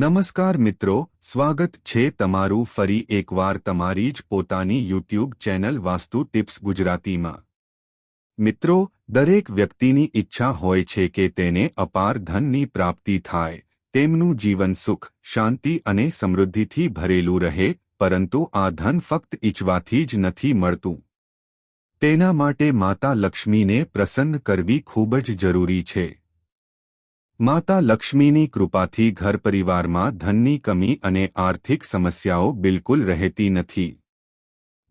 નમસ્કાર મિત્રો, સ્વાગત છે તમારું ફરી એકવાર તમારી જ પોતાની યુટ્યુબ ચેનલ વાસ્તુ ટિપ્સ ગુજરાતીમાં. મિત્રો, દરેક વ્યક્તિની ઈચ્છા હોય છે કે તેને અપાર ધનની પ્રાપ્તિ થાય, તેમનું જીવન સુખ, શાંતિ અને સમૃદ્ધિથી ભરેલું રહે, પરંતુ આ ધન ફક્ત ઈચ્છવાથી જ નથી મળતું. તેના માટે માતા લક્ષ્મીને પ્રસન્ન કરવી ખૂબ જ જરૂરી છે. માતા લક્ષ્મીની કૃપાથી ઘર પરિવારમાં ધનની કમી અને આર્થિક સમસ્યાઓ બિલકુલ રહેતી નથી.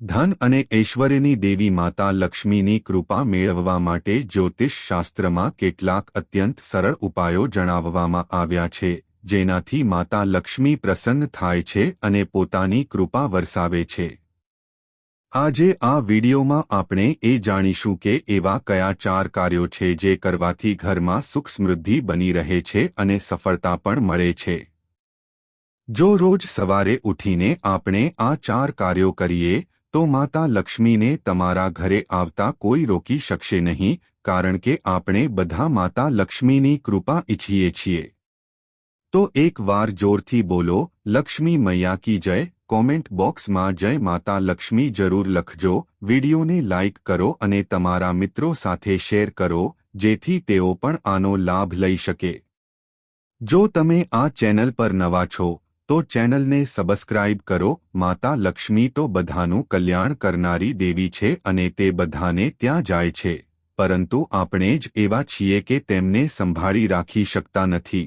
ધન અને ઐશ્વર્યની દેવી માતા લક્ષ્મીની કૃપા મેળવવા માટે જ્યોતિષ શાસ્ત્રમાં કેટલાક અત્યંત સરળ ઉપાયો જણાવવામાં આવ્યા છે, જેનાથી માતા લક્ષ્મી પ્રસન્ન થાય છે અને પોતાની કૃપા વરસાવે છે. આજે આ વિડીયોમાં આપણે એ જાણીશું કે એવા કયા ચાર કાર્યો છે જે કરવાથી ઘરમાં સુખ સમૃદ્ધિ બની રહે છે અને સફળતા પણ મળે છે. જો રોજ સવારે ઉઠીને આપણે આ ચાર કાર્યો કરીએ, તો માતા લક્ષ્મીને તમારા ઘરે આવતા કોઈ રોકી શકશે નહીં, કારણ કે આપણે બધા માતા લક્ષ્મીની કૃપા ઈચ્છીએ છીએ. તો એક વાર જોરથી બોલો, લક્ષ્મી મૈયા કી જય? કોમેન્ટ બોક્સમાં, જય માતા લક્ષ્મી, જરૂર લખજો, વિડીયોને લાઇક કરો અને તમારા મિત્રો સાથે શેર કરો, જેથી તેઓ પણ આનો લાભ લઈ શકે. જો તમે આ ચેનલ પર નવા છો, તો ચેનલને સબસ્ક્રાઇબ કરો, માતા લક્ષ્મી તો બધાનું કલ્યાણ કરનારી દેવી છે અને તે બધાને ત્યાં જાય છે, પરંતુ આપણે જ એવા છીએ કે તેમને સંભાળી રાખી શકતા નથી.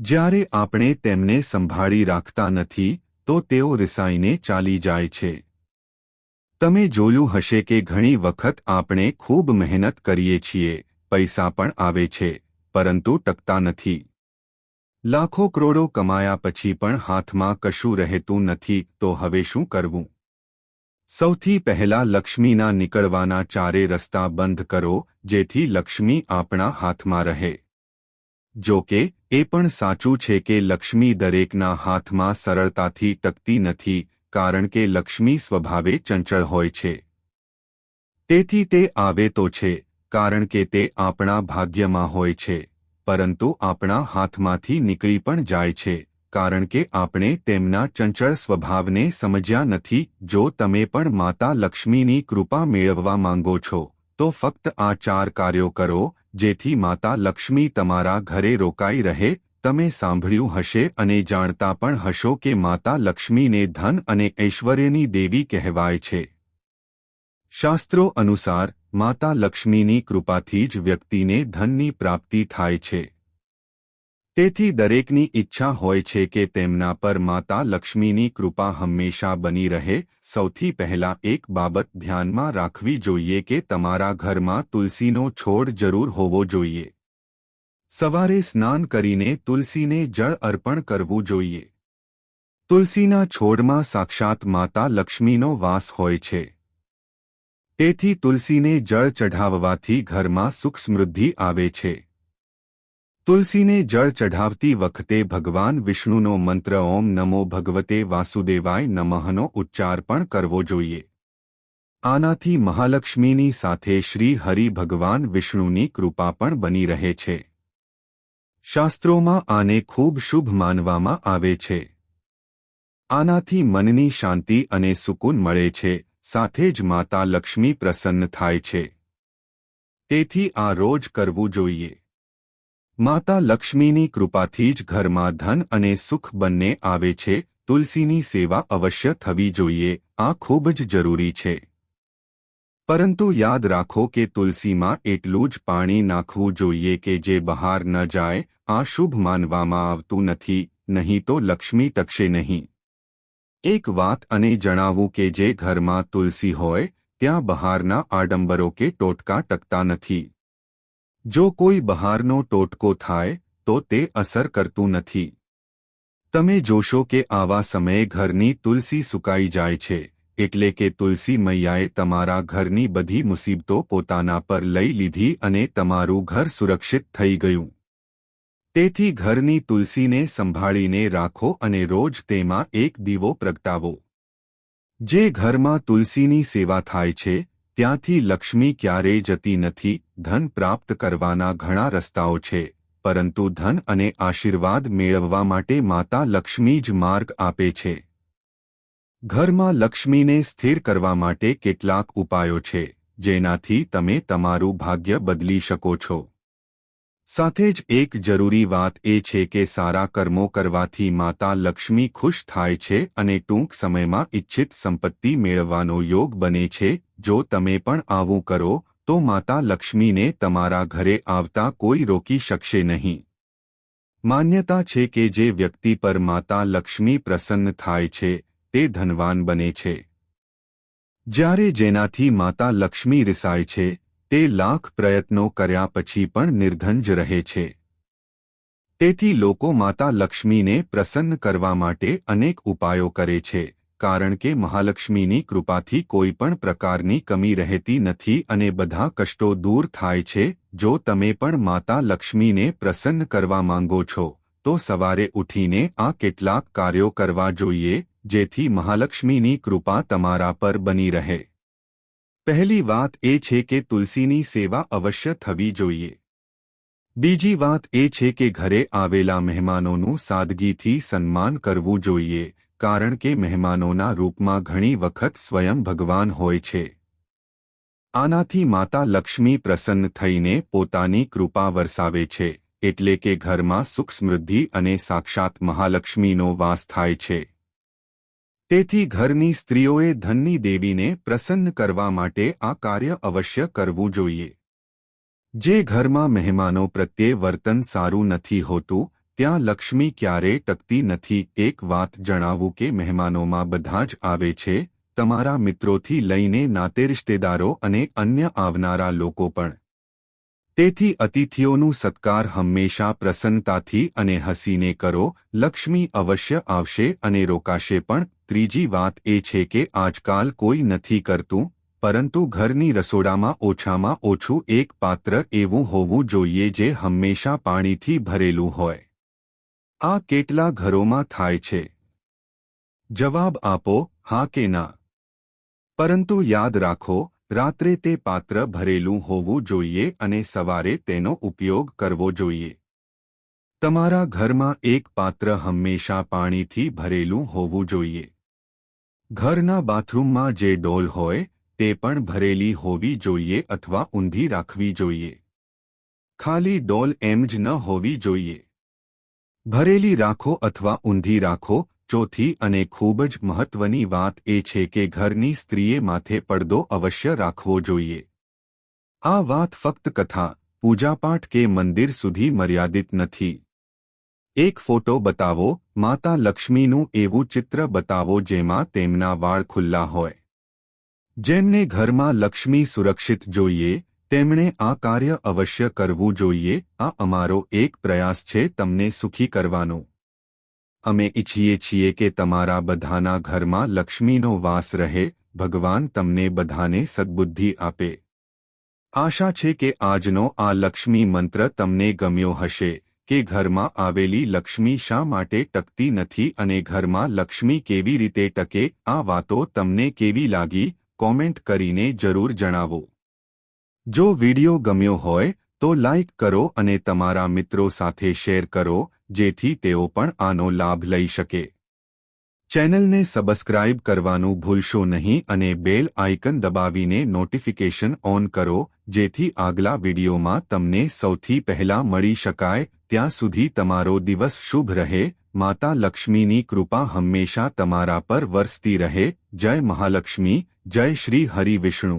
જ્યારે આપણે તેમને સંભાળી રાખતા નથી, તો તેઓ રિસાઈને ચાલી જાય છે. તમે જોયું હશે કે ઘણી વખત આપણે ખૂબ મહેનત કરીએ છીએ, પૈસા પણ આવે છે, પરંતુ ટકતા નથી. લાખો કરોડો કમાયા પછી પણ હાથમાં કશું રહેતું નથી, તો હવે શું કરવું? સૌથી પહેલા લક્ષ્મીના નીકળવાના ચારે રસ્તા બંધ કરો, જેથી લક્ષ્મી આપણા હાથમાં રહે. જો કે એ પણ સાચું છે કે લક્ષ્મી દરેકના હાથમાં સરળતાથી ટકતી નથી, કારણ કે લક્ષ્મી સ્વભાવે ચંચળ હોય છે. તેથી તે આવે તો છે, કારણ કે તે આપણા ભાગ્યમાં હોય છે, પરંતુ આપણા હાથમાંથી નીકળી પણ જાય છે, કારણ કે આપણે તેમના ચંચળ સ્વભાવને સમજ્યા નથી. જો તમે પણ માતા લક્ષ્મીની કૃપા મેળવવા માંગો છો, તો ફક્ત આ ચાર કાર્યો કરો જેથી માતા લક્ષ્મી તમારા ઘરે રોકાઈ રહે, તમે સાંભળ્યું હશે અને જાણતા પણ હશો કે માતા લક્ષ્મીને ધન અને ઐશ્વર્યની દેવી કહેવાય છે. શાસ્ત્રો અનુસાર, માતા લક્ષ્મીની કૃપાથી જ વ્યક્તિને ધનની પ્રાપ્તિ થાય છે. તેથી દરેકની ઈચ્છા હોય છે કે તેમના પર માતા લક્ષ્મીની કૃપા હંમેશા બની રહે. સૌથી પહેલા એક બાબત ધ્યાનમાં રાખવી જોઈએ કે તમારા ઘરમાં તુલસીનો છોડ જરૂર હોવો જોઈએ. સવારે સ્નાન કરીને તુલસીને જળ અર્પણ કરવું જોઈએ. તુલસીના છોડમાં સાક્ષાત માતા લક્ષ્મીનો વાસ હોય છે. તેથી તુલસીને જળ ચઢાવવાથી ઘરમાં સુખ સમૃદ્ધિ આવે છે. તુલસીને જળ ચઢાવતી વખતે ભગવાન વિષ્ણુનો મંત્ર ઓમ નમો ભગવતે વાસુદેવાય નમઃનો ઉચ્ચાર પણ કરવો જોઈએ. આનાથી મહાલક્ષ્મીની સાથે શ્રી હરિ ભગવાન વિષ્ણુની કૃપા પણ બની રહે છે. શાસ્ત્રોમાં આને ખૂબ શુભ માનવામાં આવે છે. આનાથી મનની શાંતિ અને સુકૂન મળે છે, સાથે જ માતા લક્ષ્મી પ્રસન્ન થાય છે. તેથી આ રોજ કરવું જોઈએ. માતા લક્ષ્મીની કૃપાથી જ ઘરમાં ધન અને સુખ બંને આવે છે, તુલસીની સેવા અવશ્ય થવી જોઈએ, આ ખૂબ જ જરૂરી છે. પરંતુ યાદ રાખો કે તુલસીમાં એટલું જ પાણી નાખવું જોઈએ કે જે બહાર ન જાય, આ શુભ માનવામાં આવતું નથી, નહીં તો લક્ષ્મી ટકશે નહીં. એક વાત અને જણાવું કે જે ઘરમાં તુલસી હોય, ત્યાં બહારના આડંબરો કે ટોટકા ટકતા નથી. જો કોઈ બહારનો ટોટકો થાય, તો તે અસર કરતું નથી. તમે જોશો કે આવા સમયે ઘરની તુલસી સુકાઈ જાય છે, એટલે કે તુલસી મૈયાએ તમારા ઘરની બધી મુસીબતો પોતાના પર લઈ લીધી અને તમારું ઘર સુરક્ષિત થઈ ગયું. તેથી ઘરની તુલસીને સંભાળીને રાખો અને રોજ તેમાં એક દીવો પ્રગટાવો. જે ઘરમાં તુલસીની સેવા થાય છે ત્યાંથી લક્ષ્મી ક્યારેય જતી નથી, ધન પ્રાપ્ત કરવાના ઘણા રસ્તાઓ છે, પરંતુ ધન અને આશીર્વાદ મેળવવા માટે માતા લક્ષ્મી જ માર્ગ આપે છે. ઘરમાં લક્ષ્મીને સ્થિર કરવા માટે કેટલાક ઉપાયો છે, જેનાથી તમે તમારું ભાગ્ય બદલી શકો છો. સાથે જ એક જરૂરી વાત એ છે કે સારા કર્મો કરવાથી માતા લક્ષ્મી ખુશ થાય છે અને ટૂંક સમયમાં ઇચ્છિત સંપત્તિ મેળવવાનો યોગ બને છે. જો તમે પણ આવું કરો, તો માતા લક્ષ્મીને તમારા ઘરે આવતા કોઈ રોકી શકશે નહીં. માન્યતા છે કે જે વ્યક્તિ પર માતા લક્ષ્મી પ્રસન્ન થાય છે, તે ધનવાન બને છે. જ્યારે જેનાથી માતા લક્ષ્મી રિસાય છે તે લાખ પ્રયત્નો કર્યા પછી પણ નિર્ધન જ રહે છે. તેથી લોકો માતા લક્ષ્મીને પ્રસન્ન કરવા માટે અનેક ઉપાયો કરે છે, કારણ કે મહાલક્ષ્મીની કૃપાથી કોઈ પણ પ્રકારની કમી રહેતી નથી અને બધા કષ્ટો દૂર થાય છે. જો તમે પણ માતા લક્ષ્મીને પ્રસન્ન કરવા માંગો છો, તો સવારે ઉઠીને આ કેટલાક કાર્યો કરવા જોઈએ, જેથી મહાલક્ષ્મીની કૃપા તમારા પર બની રહે. પહેલી વાત એ છે કે તુલસીની સેવા અવશ્ય થવી જોઈએ. બીજી વાત એ છે કે ઘરે આવેલા મહેમાનોનું સાદગીથી સન્માન કરવું જોઈએ, કારણ કે મહેમાનોના રૂપમાં ઘણી વખત સ્વયં ભગવાન હોય છે. આનાથી માતા લક્ષ્મી પ્રસન્ન થઈને પોતાની કૃપા વરસાવે છે, એટલે કે ઘરમાં સુખ સમૃદ્ધિ અને સાક્ષાત મહાલક્ષ્મીનો વાસ થાય છે. તેથી ઘરની સ્ત્રીઓએ ધનની દેવીને પ્રસન્ન કરવા માટે આ કાર્ય અવશ્ય કરવું જોઈએ. જે ઘરમાં મહેમાનો પ્રત્યે વર્તન સારું નથી હોતું, ત્યાં લક્ષ્મી ક્યારે ટકતી નથી, એક વાત જણાવું કે મહેમાનોમાં બધા જ આવે છે, તમારા મિત્રોથી લઈને નાતે રિશ્તેદારો અને અન્ય આવનારા લોકો પણ. તેથી અતિથિઓનું સત્કાર હંમેશા પ્રસન્નતાથી અને હસીને કરો, લક્ષ્મી અવશ્ય આવશે અને રોકાશે પણ ત્રીજી વાત એ છે કે આજકાલ કોઈ નથી કરતું, પરંતુ ઘરની રસોડામાં ઓછામાં ઓછું એક પાત્ર એવું હોવું જોઈએ જે હંમેશા પાણીથી ભરેલું હોય. આ કેટલા ઘરોમાં થાય છે? જવાબ આપો, હા કે ના. પરંતુ યાદ રાખો, રાત્રે તે પાત્ર ભરેલું હોવું જોઈએ અને સવારે તેનો ઉપયોગ કરવો જોઈએ. તમારા ઘરમાં એક પાત્ર હંમેશા પાણીથી ભરેલું હોવું જોઈએ. ઘરના બાથરૂમમાં જે ડોલ હોય, તે પણ ભરેલી હોવી જોઈએ અથવા ઊંધી રાખવી જોઈએ. ખાલી ડોલ એમ જ ન હોવી જોઈએ. ભરેલી રાખો અથવા ઊંધી રાખો, ચોથી અને ખૂબ જ મહત્વની વાત એ છે કે ઘરની સ્ત્રીએ માથે પડદો અવશ્ય રાખવો જોઈએ. આ વાત ફક્ત કથા, પૂજાપાઠ કે મંદિર સુધી મર્યાદિત નથી. એક ફોટો બતાવો માતા લક્ષ્મીનું એવું ચિત્ર બતાવો જેમાં તેમના વાળ ખુલ્લા હોય. જેમને ઘરમાં લક્ષ્મી સુરક્ષિત જોઈએ, તેમણે આ કાર્ય અવશ્ય કરવું જોઈએ, આ અમારો એક પ્રયાસ છે તમને સુખી કરવાનો. અમે ઈચ્છીએ છીએ કે તમારા બધાના ઘરમાં લક્ષ્મીનો વાસ રહે, ભગવાન તમને બધાને સદબુદ્ધિ આપે. આશા છે કે આજનો આ લક્ષ્મી મંત્ર તમને ગમ્યો હશે. કે ઘરમાં આવેલી લક્ષ્મી શા માટે ટકતી નથી અને ઘરમાં લક્ષ્મી કેવી રીતે ટકે? આ વાતો તમને કેવી લાગી? કોમેન્ટ કરીને જરૂર જણાવો. જો વિડિયો ગમ્યો હોય, તો લાઇક કરો અને તમારા મિત્રો સાથે શેર કરો, જેથી તેઓ પણ આનો લાભ લઈ શકે. ચેનલને સબસ્ક્રાઇબ કરવાનું ભૂલશો નહીં અને બેલ આઇકન દબાવીને નોટિફિકેશન ઓન કરો, જેથી આગલા વિડીયોમાં તમને સૌથી પહેલા મળી શકાય. ત્યાં સુધી તમારો દિવસ શુભ રહે. માતા લક્ષ્મીની કૃપા હંમેશા તમારા પર વરસતી રહે. જય મહાલક્ષ્મી, જય શ્રી હરિ વિષ્ણુ